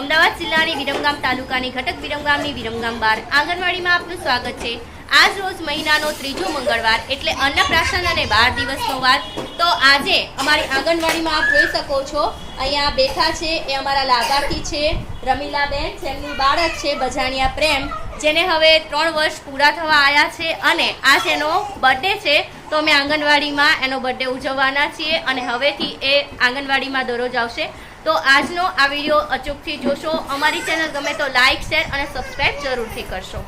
અમદાવાદ જિલ્લાની વિરમગામ તાલુકાની ઘટક વિરમગામની વિરમગામ બાર આંગણવાડીમાં આપનું સ્વાગત છે. આજ રોજ મહિનાનો ત્રીજો મંગળવાર એટલે અન્નપ્રાશન અને બાર દિવસનો વાર. તો આજે અમારી આંગણવાડીમાં આપ જોઈ શકો છો. અહીંયા બેઠા છે, એ અમારા લાભાર્થી છે, રમીલાબેન, જેમનું બાળક છે, બજાણિયા પ્રેમ, જેને હવે ત્રણ વર્ષ પૂરા થવા આવ્યા છે અને આજ એનો બર્થડે છે. તો અમે આંગણવાડીમાં એનો બર્થડે ઉજવવાના છીએ અને હવેથી એ આંગણવાડીમાં દરરોજ આવશે. તો આજનો આ વીડિયો અચૂકથી જોશો. અમારી ચેનલ ગમે તો લાઇક શેર અને સબસ્ક્રાઈબ જરૂરથી કરશો.